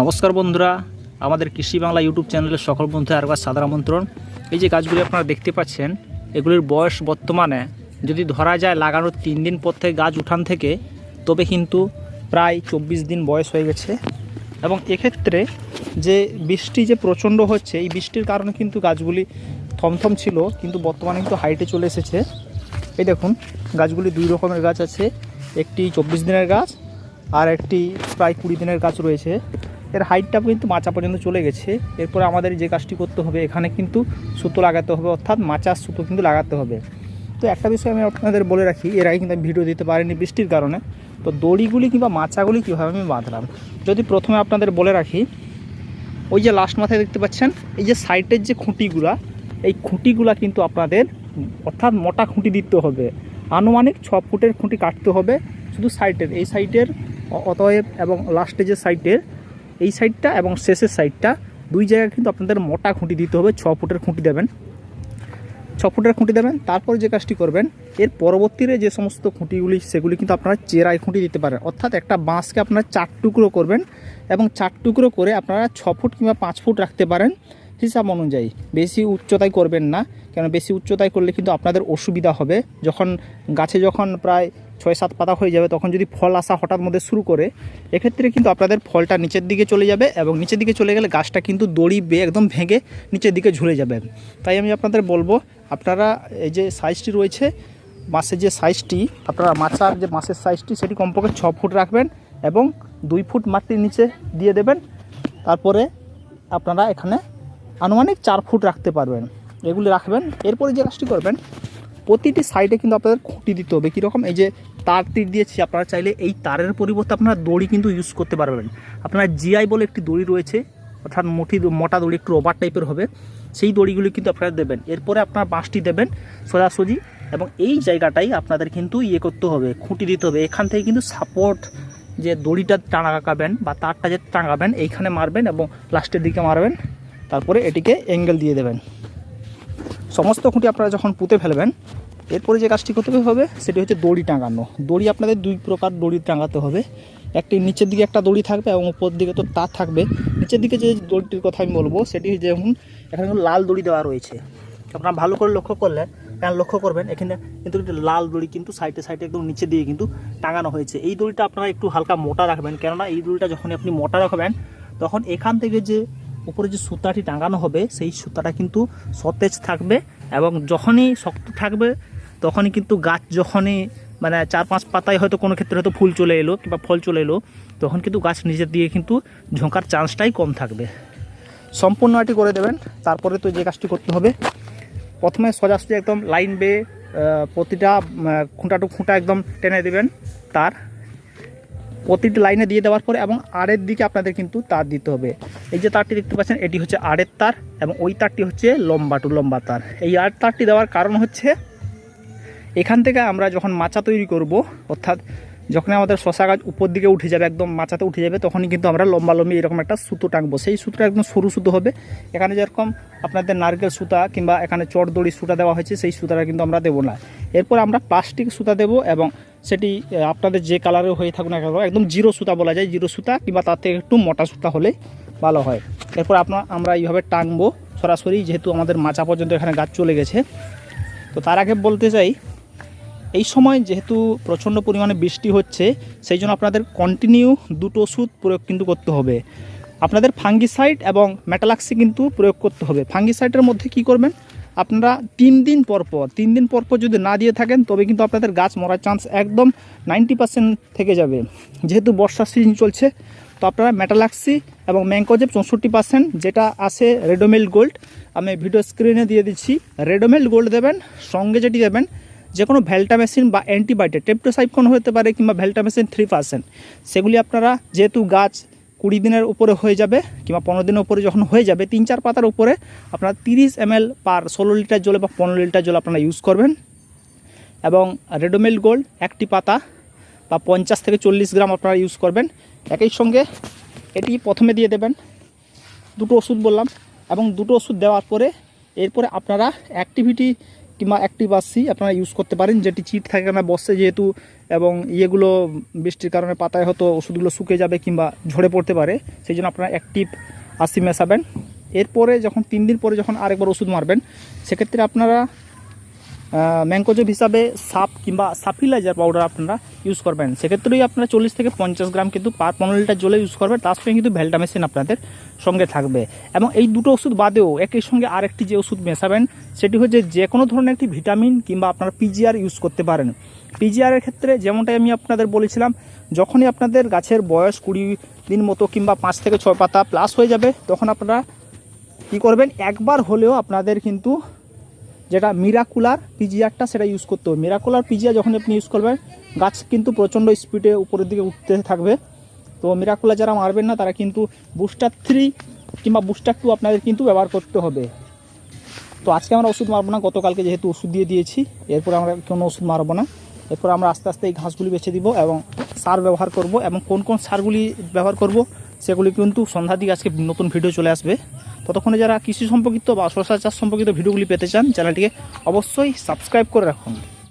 নমস্কার বন্ধুরা, আমাদের কৃষি বাংলা ইউটিউব চ্যানেলের সকল বন্ধু আরেকবার সাদর আমন্ত্রণ। এই যে গাছগুলি আপনারা দেখতে পাচ্ছেন, এগুলির বয়স বর্তমানে যদি ধরা যায় লাগানোর তিন দিন পর থেকে গাছ উঠান থেকে, তবে কিন্তু প্রায় চব্বিশ দিন বয়স হয়ে গেছে। এবং এক্ষেত্রে যে বৃষ্টি যে প্রচণ্ড হচ্ছে, এই বৃষ্টির কারণে কিন্তু গাছগুলি থমথম ছিল, কিন্তু বর্তমানে কিন্তু হাইটে চলে এসেছে। এই দেখুন, গাছগুলি দুই রকমের গাছ আছে, একটি চব্বিশ দিনের গাছ আর একটি প্রায় কুড়ি দিনের গাছ রয়েছে। এর হাইটটা কিন্তু মাচা পর্যন্ত চলে গেছে। এরপরে আমাদের যে কাজটি করতে হবে, এখানে কিন্তু সুতো লাগাতে হবে, অর্থাৎ মাচার সুতো কিন্তু লাগাতে হবে। তো একটা বিষয় আমি আপনাদের বলে রাখি, এর আগে কিন্তু আমি ভিডিও দিতে পারিনি বৃষ্টির কারণে। তো দড়িগুলি কিংবা মাচাগুলি কীভাবে আমি বাঁধলাম? যদি প্রথমে আপনাদের বলে রাখি, ওই যে লাস্ট মাথায় দেখতে পাচ্ছেন, এই যে সাইডের যে খুঁটিগুলা, এই খুঁটিগুলা কিন্তু আপনাদের, অর্থাৎ মোটা খুঁটি দিতে হবে। আনুমানিক ছ ফুটের খুঁটি কাটতে হবে শুধু সাইডের এই সাইডের অতএব এবং লাস্টে যে সাইডের এই সাইডটা এবং শেষের সাইডটা, দুই জায়গায় কিন্তু আপনাদের মোটা খুঁটি দিতে হবে, ছ ফুটের খুঁটি দেবেন। ছ ফুটের খুঁটি দেবেন, তারপর যে কাজটি করবেন, এর পরবর্তীতে যে সমস্ত খুঁটিগুলি, সেগুলি কিন্তু আপনারা চেরাই খুঁটি দিতে পারেন। অর্থাৎ একটা বাঁশকে আপনারা চার টুকরো করবেন এবং চার টুকরো করে আপনারা ছ ফুট কিংবা পাঁচ ফুট রাখতে পারেন হিসাব অনুযায়ী। বেশি উচ্চতায় করবেন না কেন বেশি উচ্চতায় করলে কিন্তু আপনাদের অসুবিধা হবে। যখন গাছে যখন প্রায় ছয় সাত পাতা হয়ে যাবে, তখন যদি ফল আসা হঠাৎ মধ্যে শুরু করে, এক্ষেত্রে কিন্তু আপনাদের ফলটা নিচের দিকে চলে যাবে এবং নিচের দিকে চলে গেলে গাছটা কিন্তু দড়ি বেয়ে একদম ভেঙে নিচের দিকে ঝুলে যাবে। তাই আমি আপনাদের বলব, আপনারা এই যে সাইজটি রয়েছে, মাছের যে সাইজটি আপনারা মাছার যে মাছের সাইজটি সেটি কমপক্ষে ছ ফুট রাখবেন এবং দুই ফুট মাটির নিচে দিয়ে দেবেন। তারপরে আপনারা এখানে আনুমানিক চার ফুট রাখতে পারবেন। এগুলি রাখবেন। এরপরে যে কাজটি করবেন প্রতিটি সাইডে কিন্তু আপনাদের খুঁটি দিতে হবে। কীরকম? এই যে তার তীর দিয়েছি, আপনারা চাইলে এই তারের পরিবর্তে আপনারা দড়ি কিন্তু ইউজ করতে পারবেন। আপনারা জিআই বলে একটি দড়ি রয়েছে, অর্থাৎ মুঠি মোটা দড়ি, একটু রবার টাইপের হবে। সেই দড়িগুলি কিন্তু আপনারা দেবেন। এরপরে আপনার বাঁশটি দেবেন সোজাসুজি এবং এই জায়গাটাই আপনাদের কিন্তু ইয়ে করতে হবে, খুঁটি দিতে হবে। এখান থেকে কিন্তু সাপোর্ট যে দড়িটা টাঙাকাবেন বা তারটা যে টাঙাবেন, এইখানে মারবেন এবং লাস্টের দিকে মারবেন। তারপরে এটিকে অ্যাঙ্গেল দিয়ে দেবেন। সমস্ত খুঁটি আপনারা যখন পুঁতে ফেলবেন, এরপরে যে কাজটি করতে হবে সেটি হচ্ছে দড়ি টাঙানো। দড়ি আপনাদের দুই প্রকার দড়ি টাঙাতে হবে। একটি নিচের দিকে একটা দড়ি থাকবে এবং উপর দিকে তো তার থাকবে। নিচের দিকে যে দড়িটির কথা আমি বলব, সেটি যেমন এখানে লাল দড়ি দেওয়া রয়েছে। আপনারা ভালো করে লক্ষ্য করলে কেন লক্ষ্য করবেন, এখানে কিন্তু লাল দড়ি কিন্তু সাইডে সাইডে একদম নিচে দিয়ে কিন্তু টাঙানো হয়েছে। এই দড়িটা আপনারা একটু হালকা মোটা রাখবেন, কেননা এই দড়িটা যখন আপনি মোটা রাখবেন, তখন এখান থেকে যে উপরে যে সুতাটি টাঙানো হবে, সেই সুতাটা কিন্তু সতেজ থাকবে এবং যখনই শক্ত থাকবে, তখনই কিন্তু গাছ যখনই মানে চার পাঁচ পাতায় হয়তো কোনো ক্ষেত্রে হয়তো ফুল চলে এলো কিংবা ফল চলে এলো, তখন কিন্তু গাছ নিজের দিয়ে কিন্তু ঝোঁকার চান্সটাই কম থাকবে। সম্পূর্ণ এটি করে দেবেন, তারপরে তো যে কাজটি করতে হবে, প্রথমে সোজাসুজি একদম লাইন বেয়ে প্রতিটা খুঁটা টু খুঁটা একদম টেনে দেবেন, তার প্রতিটি লাইনে দিয়ে দেওয়ার পরে এবং আড়ের দিকে আপনাদের কিন্তু তার দিতে হবে। এই যে তারটি দেখতে পাচ্ছেন, এটি হচ্ছে আড়ের তার এবং ওই তারটি হচ্ছে লম্বা টু লম্বা তার। এই আড় তারটি দেওয়ার কারণ হচ্ছে, এখান থেকে আমরা যখন মাচা তৈরি করব, অর্থাৎ যখন আমাদের শশা গাছ উপর দিকে উঠে যাবে, একদম মাচাতে উঠে যাবে, তখনই কিন্তু আমরা লম্বা লম্বি এরকম একটা সুতো টাঙবো। সেই সুতোটা একদম সরু সুতো হবে। এখানে যেরকম আপনাদের নারকেল সুতা কিংবা এখানে চট দড়ি সুতা দেওয়া হয়েছে, সেই সুতাটা কিন্তু আমরা দেবো না। এরপর আমরা প্লাস্টিক সুতা দেবো এবং সেটি আপনাদের যে কালারের হয়ে থাকুক না একদম জিরো সুতা বলা যায়, জিরো সুতা কিংবা তার থেকে একটু মোটা সুতা হলে ভালো হয়। এরপর আপনার আমরা এইভাবে টাঙবো সরাসরি, যেহেতু আমাদের মাচা পর্যন্ত এখানে গাছ চলে গেছে। তো তার আগে বলতে চাই এই সময় যেহেতু প্রচণ্ড পরিমাণে বৃষ্টি হচ্ছে, সেই জন্য আপনাদের কন্টিনিউ দুটো ওষুধ প্রয়োগ কিন্তু করতে হবে। আপনাদের ফাঙ্গিসাইড এবং মেটালাক্সি কিন্তু প্রয়োগ করতে হবে। ফাঙ্গিসাইডের মধ্যে কি করবেন? আপনারা তিন দিন পর পর, তিন দিন পর পর যদি না দিয়ে থাকেন, তবে কিন্তু আপনাদের গাছ মরার চান্স একদম নাইনটি পার্সেন্ট থেকে যাবে। যেহেতু বর্ষার সিজন চলছে, তো আপনারা ম্যাটালাক্সি এবং ম্যাঙ্কোজেব চৌষট্টি পার্সেন্ট যেটা আছে রেডোমেল গোল্ড, আমি ভিডিও স্ক্রিনে দিয়ে দিচ্ছি। রেডোমেল গোল্ড দেবেন, সঙ্গে যেটি দেবেন যে কোনো ভ্যালটামেসিন বা অ্যান্টিবায়োটিক টেপ্টোসাইক্লোন হতে পারে কিংবা ভ্যালটামেসিন থ্রি পার্সেন্ট, সেগুলি আপনারা যেহেতু গাছ কুড়ি দিনের উপরে হয়ে যাবে কিংবা পনেরো দিনের উপরে যখন হয়ে যাবে, তিন চার পাতার উপরে আপনারা তিরিশ এম পার ষোলো লিটার জলে বা পনেরো লিটার জল আপনারা ইউজ করবেন। এবং রেডোমেল গোল্ড একটি পাতা বা পঞ্চাশ থেকে চল্লিশ গ্রাম আপনারা ইউজ করবেন। একই সঙ্গে এটি প্রথমে দিয়ে দেবেন। দুটো ওষুধ বললাম এবং দুটো ওষুধ দেওয়ার পরে এরপরে আপনারা অ্যাক্টিভিটি কিংবা অ্যাক্টিভ আসি আপনারা ইউজ করতে পারেন। যেটি চিট থাকে না বসে যেহেতু, এবং ইয়েগুলো বৃষ্টির কারণে পাতায় হয়তো ওষুধগুলো শুকে যাবে কিংবা ঝরে পড়তে পারে, সেই জন্য আপনারা অ্যাক্টিভ আসি মেশাবেন। এরপরে যখন তিন দিন পরে যখন আরেকবার ওষুধ মারবেন, সেক্ষেত্রে আপনারা ম্যাঙ্কোজব হিসাবে সাপ কিংবা সাফিলাইজার পাউডার আপনারা ইউজ করবেন। সেক্ষেত্রেই আপনারা চল্লিশ থেকে পঞ্চাশ গ্রাম কিন্তু পার পনেরো লিটার জলে ইউজ করবেন, তার সঙ্গে কিন্তু ভ্যালটামেসিন আপনাদের সঙ্গে থাকবে। এবং এই দুটো ওষুধ বাদেও একই সঙ্গে আরেকটি যে ওষুধ মেশাবেন, সেটি হচ্ছে যে কোনো ধরনের একটি ভিটামিন কিংবা আপনারা পিজিআর ইউজ করতে পারেন। পিজিআরের ক্ষেত্রে যেমনটাই আমি আপনাদের বলেছিলাম, যখনই আপনাদের গাছের বয়স কুড়ি দিন মতো কিংবা পাঁচ থেকে ছয় পাতা প্লাস হয়ে যাবে, তখন আপনারা কী করবেন, একবার হলেও আপনাদের কিন্তু যেটা মিরাকুলার পিজিআরটা সেটা ইউজ করতে হবে। মিরাকুলার পিজিআর যখন আপনি ইউজ করবেন, গাছ কিন্তু প্রচণ্ড স্পিডে উপরের দিকে উঠতে থাকবে। তো মিরাকুলার যারা মারবেন না, তারা কিন্তু বুস্টার থ্রি কিংবা বুস্টার টু আপনাদের কিন্তু ব্যবহার করতে হবে। তো আজকে আমরা ওষুধ মারবো না, গতকালকে যেহেতু ওষুধ দিয়ে দিয়েছি, এরপর আমরা কোনো ওষুধ মারবো না। এরপর আমরা আস্তে আস্তে এই ঘাসগুলি বেছে দিব এবং সার ব্যবহার করব এবং কোন কোন সারগুলি ব্যবহার করব সেগুলি কিন্তু সন্ধ্যার দিকে আজকে নতুন ভিডিও চলে আসবে। ততক্ষণে যারা কৃষি সম্পর্কিত বা শশা চাষ সম্পর্কিত ভিডিওগুলি পেতে চান, চ্যানেলটিকে অবশ্যই সাবস্ক্রাইব করে রাখুন।